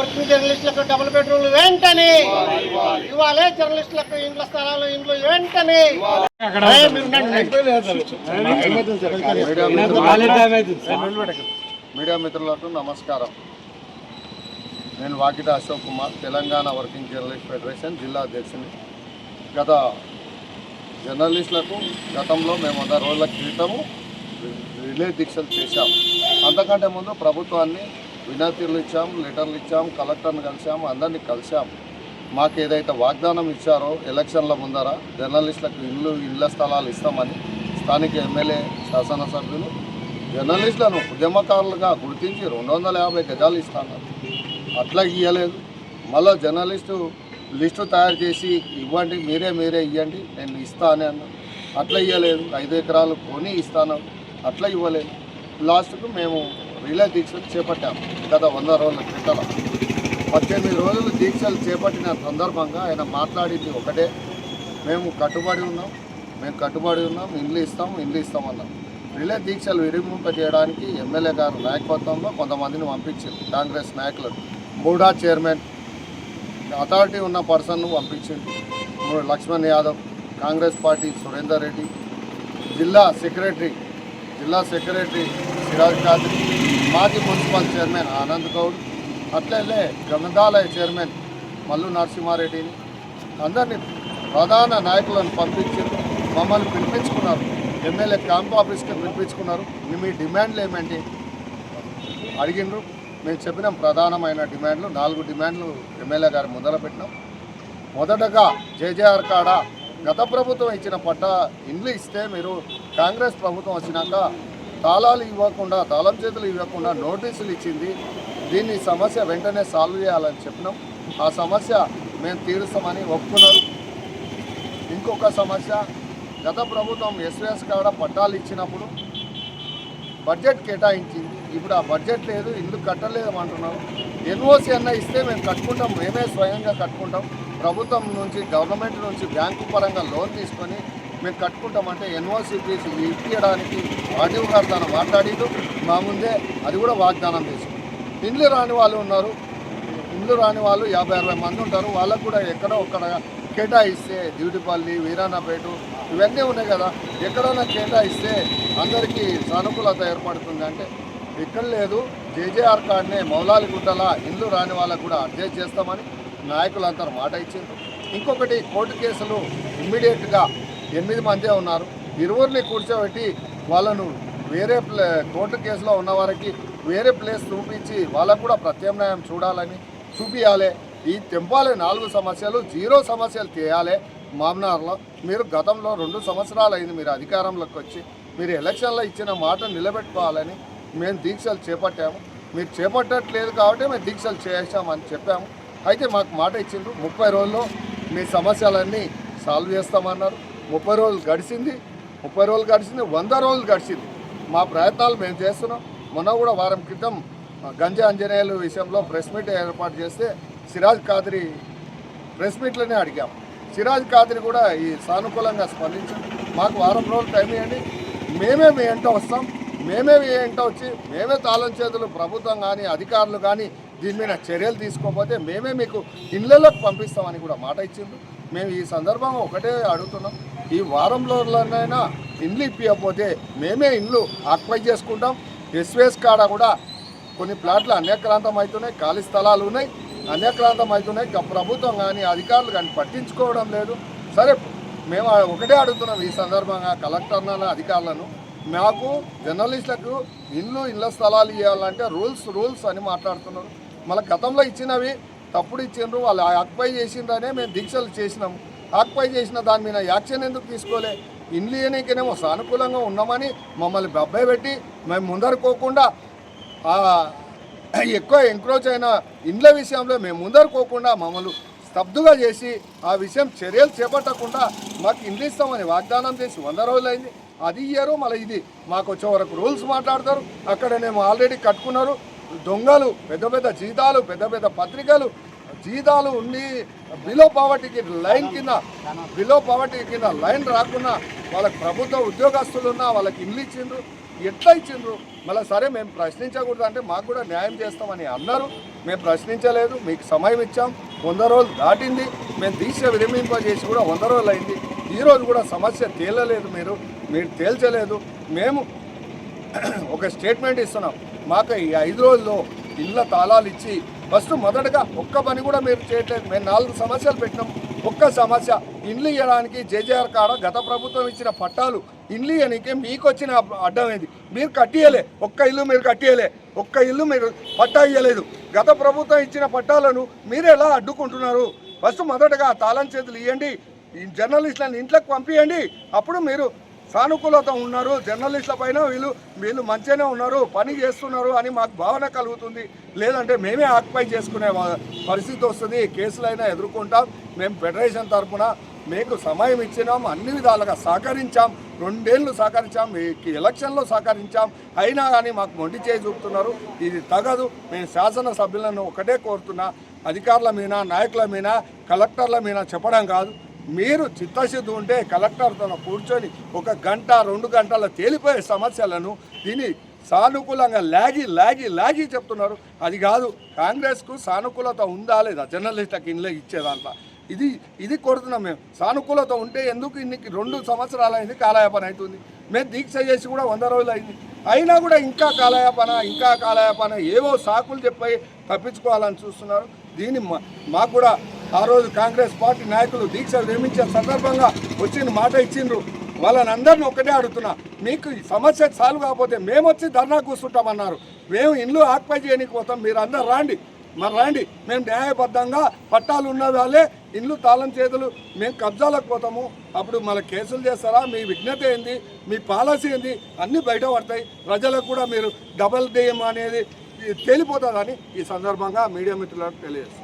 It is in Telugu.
వర్కింగ్ జర్నలిస్టులకు డబుల్ బెడ్రూమ్లు వెంటనే. ఇవ్వాలి జర్నలిస్టులకు ఇండ్ల స్థలాలు ఇండ్లు వెంటనే. మీడియా మిత్రులకు నమస్కారం. నేను Vakita Ashok Kumar Telangana working journalist federation జిల్లా అధ్యక్షుని. గత జర్నలిస్టులకు గతంలో మేము వంద రోజుల క్రితము రిలే దీక్షలు చేశాం. అంతకంటే ముందు ప్రభుత్వాన్ని వినతిలు ఇచ్చాం లెటర్లు ఇచ్చాం కలెక్టర్ని కలిసాం అందరినీ కలిసాం మాకు ఏదైతే వాగ్దానం ఇచ్చారో ఎలక్షన్ల ముందర జర్నలిస్టులకు ఇల్లు ఇళ్ళ స్థలాలు ఇస్తామని స్థానిక ఎమ్మెల్యే శాసనసభ్యులు జర్నలిస్టులను ఉద్యమకారులుగా గుర్తించి రెండు వందల యాభై గజాలు ఇస్తాను అట్లా ఇవ్వలేదు మళ్ళీ జర్నలిస్టు లిస్టు తయారు చేసి ఇవ్వండి మీరే మీరే ఇవ్వండి నేను ఇస్తాను అన్న అట్లా ఇవ్వలేదు ఐదు ఎకరాలు కొని ఇస్తాను. అట్లా ఇవ్వలేదు. లాస్ట్కు మేము రిలే దీక్షలు చేపట్టాము గత వంద రోజుల క్రితం. పద్దెనిమిది రోజులు దీక్షలు చేపట్టిన సందర్భంగా ఆయన మాట్లాడింది ఒకటే. మేము కట్టుబడి ఉన్నాం. మేము కట్టుబడి ఉన్నాం. ఇండ్లు ఇస్తాం ఇండ్లు ఇస్తామన్నాం రిలే దీక్షలు విరింపజేయడానికి ఎమ్మెల్యే గారు నాయకత్వంలో కొంతమందిని పంపించారు. కాంగ్రెస్ నాయకులు. బూడా చైర్మన్. అథారిటీ ఉన్న పర్సన్ను పంపించింది లక్ష్మణ్ యాదవ్ కాంగ్రెస్ పార్టీ సురేందర్ రెడ్డి జిల్లా సెక్రటరీ జిల్లా సెక్రటరీ సిరాజ్ ఖాద్రి మాజీ మున్సిపల్ చైర్మన్ ఆనంద్ గౌడ్ అట్లనే గ్రంథాలయ చైర్మన్ మల్లు నరసింహారెడ్డిని అందరినీ ప్రధాన నాయకులను పంపించి మమ్మల్ని పిలిపించుకున్నారు. ఎమ్మెల్యే క్యాంప్ ఆఫీస్కి పిలిపించుకున్నారు. మీ డిమాండ్లు ఏమేంటి? అడిగిండ్రు. మేము చెప్పిన ప్రధానమైన డిమాండ్లు నాలుగు డిమాండ్లు ఎమ్మెల్యే గారు ముందర పెట్టినాం. మొదటగా జేజేఆర్ కాడ గత ప్రభుత్వం ఇచ్చిన పట్టా ఇండ్లు ఇస్తే మీరు కాంగ్రెస్ ప్రభుత్వం వచ్చినాక తాళాలు ఇవ్వకుండా తాళం చేతులు ఇవ్వకుండా నోటీసులు ఇచ్చింది. దీన్ని సమస్య వెంటనే సాల్వ్ చేయాలని చెప్పినాం. ఆ సమస్య మేము తీరుస్తామని ఒప్పుకున్నారు. ఇంకొక సమస్య గత ప్రభుత్వం ఎస్వీఎస్ కాడ పట్టాలు ఇచ్చినప్పుడు బడ్జెట్ కేటాయించింది. ఇప్పుడు ఆ బడ్జెట్ లేదు ఇల్లు కట్టలేదు అంటున్నారు ఎన్ఓసి అన్న ఇస్తే మేము కట్టుకుంటాం మేమే స్వయంగా కట్టుకుంటాం. ప్రభుత్వం నుంచి గవర్నమెంట్ నుంచి బ్యాంకు పరంగా లోన్ తీసుకొని మేము కట్టుకుంటామంటే ఎన్ఓసి తీసి ఇప్పించడానికి ఆర్డీఓ గారు తను మాట్లాడిండు మా ముందే అది కూడా వాగ్దానం చేసింది. ఇండ్లు రాని వాళ్ళు ఉన్నారు. ఇండ్లు రాని వాళ్ళు యాభై అరవై మంది ఉంటారు. వాళ్ళకు కూడా ఎక్కడో ఒక్కడ కేటాయిస్తే డ్యూటీపల్లి వీరాన్నపేట ఇవన్నీ ఉన్నాయి కదా. ఎక్కడైనా కేటాయిస్తే అందరికీ సానుకూలత ఏర్పడుతుంది అంటే ఇక్కడ లేదు. జేజేఆర్ కార్డ్నే మౌలాలి గుట్టల ఇండ్లు రాని వాళ్ళకు కూడా అడ్జస్ట్ చేస్తామని నాయకులంతా మాట ఇచ్చింది ఇంకొకటి కోర్టు కేసులు ఇమ్మీడియట్గా ఎనిమిది మందే ఉన్నారు. ఇరువురిని కూర్చోబెట్టి వాళ్ళను వేరే ప్లే కోర్టు కేసులో ఉన్న వారికి వేరే ప్లేస్ చూపించి వాళ్ళకు కూడా ప్రత్యామ్నాయం చూడాలని చూపించాలి ఈ తెంపాలి నాలుగు సమస్యలు జీరో సమస్యలు చేయాలి మామనార్లో మీరు గతంలో రెండు సంవత్సరాలు అయింది మీరు అధికారంలోకి వచ్చి మీరు ఎలక్షన్లో ఇచ్చిన మాట నిలబెట్టుకోవాలని మేము దీక్షలు చేపట్టాము. మీరు చేపట్టట్లేదు కాబట్టి మేము దీక్షలు చేసామని చెప్పాము. అయితే మాకు మాట ఇచ్చిండ్రు. ముప్పై రోజుల్లో మీ సమస్యలన్నీ సాల్వ్ చేస్తామన్నారు. ముప్పై రోజులు గడిచింది ముప్పై రోజులు గడిచింది వంద రోజులు గడిచింది. మా ప్రయత్నాలు మేము చేస్తున్నాం. మొన్న కూడా వారం క్రితం గంజా అంజనేయులు విషయంలో ప్రెస్ మీట్ ఏర్పాటు చేస్తే సిరాజ్ ఖాద్రి ప్రెస్ మీట్లోనే అడిగాం. సిరాజ్ ఖాద్రి కూడా ఈ సానుకూలంగా స్పందించి మాకు వారం రోజులు టైం ఇవ్వండి. మేమే మీ ఎంట వస్తాం. మేమే మీ ఎంట వచ్చి మేమే తాళం చేతులు ప్రభుత్వం కానీ అధికారులు కానీ దీని మీద చర్యలు తీసుకోకపోతే మేమే మీకు ఇళ్ళలోకి పంపిస్తామని కూడా మాట ఇచ్చిండ్రు. మేము ఈ సందర్భంగా ఒకటే అడుగుతున్నాం. ఈ వారంలోనైనా ఇండ్లు ఇప్పించకపోతే మేమే ఇండ్లు ఆక్యుపై చేసుకుంటాం. ఎస్వేస్ కాడ కూడా కొన్ని ప్లాట్లు అన్యక్రాంతం అవుతున్నాయి ఖాళీ స్థలాలు ఉన్నాయి. అన్యక్రాంతం అవుతున్నాయి గ- ప్రభుత్వం కానీ అధికారులు కానీ పట్టించుకోవడం లేదు. సరే మేము ఒకటే అడుగుతున్నాం ఈ సందర్భంగా కలెక్టర్లను అధికారులను. మాకు జర్నలిస్టులకు ఇల్లు ఇళ్ళ స్థలాలు ఇవ్వాలంటే రూల్స్ రూల్స్ అని మాట్లాడుతున్నారు. మళ్ళీ గతంలో ఇచ్చినవి తప్పుడు ఇచ్చిండ్రు. వాళ్ళు ఆక్యుపై చేసిందనే మేము దీక్షలు చేసినాము. ఆక్యుపై చేసిన దాని మీద యాక్షన్ ఎందుకు తీసుకోలే? ఇండ్లు సానుకూలంగా ఉన్నామని మమ్మల్ని బబ్బాయి పెట్టి మేము ముందరుకోకుండా ఎక్కువ ఎంక్రోచ్ అయిన ఇండ్ల విషయంలో మేము ముందరుకోకుండా మమ్మల్ని స్తబ్దుగా చేసి ఆ విషయం చర్యలు చేపట్టకుండా మాకు ఇండ్లు ఇస్తామని వాగ్దానం చేసి వంద రోజులైంది. అది ఇయ్యారు మళ్ళీ ఇది మాకు వచ్చే వరకు రూల్స్ మాట్లాడతారు. అక్కడనేమో ఆల్రెడీ కట్టుకున్నారు. దొంగలు పెద్ద పెద్ద జీతాలు పెద్ద పెద్ద పత్రికలు జీతాలు ఉండి బిలో పావర్టీకి లైన్ కింద బిలో పావర్టీ కింద లైన్ రాకుండా వాళ్ళకి ప్రభుత్వ ఉద్యోగస్తులు ఉన్నా వాళ్ళకి ఇల్లు ఇచ్చిండ్రు ఎట్లా ఇచ్చిండ్రు? మళ్ళీ సరే మేము ప్రశ్నించకూడదు అంటే మాకు కూడా న్యాయం చేస్తామని అన్నారు. మేము ప్రశ్నించలేదు మీకు సమయం ఇచ్చాం. వంద రోజులు దాటింది. మేము దీక్ష విరమింపజేసి కూడా వంద రోజులు అయింది. ఈరోజు కూడా సమస్య తేలలేదు మీరు మీరు తేల్చలేదు. మేము ఒక స్టేట్మెంట్ ఇస్తున్నాం. మాకు ఈ ఐదు రోజుల్లో ఇళ్ళ తాళాలు ఇచ్చి ఫస్ట్ మొదటగా ఒక్క పని కూడా మీరు చేయట్లేదు. మేము నాలుగు సమస్యలు పెట్టినాం. ఒక్క సమస్య ఇండ్లు ఇవ్వడానికి జేజేఆర్ కాడ గత ప్రభుత్వం ఇచ్చిన పట్టాలు ఇండ్లు ఇవ్వడానికి మీకు వచ్చిన అడ్డం ఏంది మీరు కట్టియలే ఒక్క ఇల్లు మీరు కట్టియలే ఒక్క ఇల్లు మీరు పట్టా ఇవ్వలేదు గత ప్రభుత్వం ఇచ్చిన పట్టాలను మీరు ఎలా అడ్డుకుంటున్నారు? ఫస్ట్ మొదటగా తాళం చేతులు ఇవ్వండి ఈ జర్నలిస్టులను ఇంట్లోకి పంపించండి అప్పుడు మీరు సానుకూలత ఉన్నారు. జర్నలిస్టుల పైన వీళ్ళు వీళ్ళు మంచిగానే ఉన్నారు పని చేస్తున్నారు అని మాకు భావన కలుగుతుంది. లేదంటే మేమే ఆక్యుపై చేసుకునే పరిస్థితి వస్తుంది. కేసులైనా ఎదుర్కొంటాం. మేము ఫెడరేషన్ తరఫున మీకు సమయం ఇచ్చినాం. అన్ని విధాలుగా సహకరించాం. రెండేళ్ళు సహకరించాం. మీకు ఎలక్షన్లో సహకరించాం. అయినా కానీ మాకు మొండి చేయి చూపుతున్నారు. ఇది తగదు. మేము శాసనసభ్యులను ఒకటే కోరుతున్నా. అధికారుల మీద నాయకుల మీద కలెక్టర్ల మీద చెప్పడం కాదు. మీరు చిత్తశుద్ధి ఉంటే కలెక్టర్తో కూర్చొని ఒక గంట రెండు గంటల తేలిపోయే సమస్యలను దీన్ని సానుకూలంగా లాగి లాగి లాగి చెప్తున్నారు. అది కాదు కాంగ్రెస్కు సానుకూలత ఉందా లేదా? జర్నలిస్ట్కి ఇన్లే ఇచ్చేదాంట్లో ఇది ఇది కొడుతున్నాం మేము. సానుకూలత ఉంటే ఎందుకు ఇన్ని రెండు సంవత్సరాలు అయింది కాలయాపన అవుతుంది? మేము దీక్ష చేసి కూడా వంద రోజులు అయింది అయినా కూడా ఇంకా కాలయాపన ఇంకా కాలయాపన ఏవో సాకులు చెప్పి తప్పించుకోవాలని చూస్తున్నారు. దీన్ని మా- మాకు కూడా ఆ రోజు కాంగ్రెస్ పార్టీ నాయకులు దీక్ష విరమించే సందర్భంగా వచ్చిన మాట ఇచ్చిండ్రు. వాళ్ళని అందరిని ఒక్కటే అడుగుతున్నా మీకు ఈ సమస్య సాల్వ్ కాకపోతే మేము వచ్చి ధర్నా కూర్చుంటామన్నారు. మేము ఇల్లు ఆక్యుపై చేయడానికి పోతాం మీరు అందరు రాండి. మరి రండి మేము న్యాయబద్ధంగా పట్టాలు ఉన్న వాళ్ళే ఇల్లు తాళం చేతులు మేము కబ్జాలకు పోతాము. అప్పుడు మన కేసులు చేస్తారా? మీ విజ్ఞత ఏంది? మీ పాలసీ ఏంది? అన్నీ బయట పడతాయి. ప్రజలకు కూడా మీరు డబల్ దేయం అనేది తేలిపోతుందని ఈ సందర్భంగా మీడియా మిత్రులకు తెలియజేస్తారు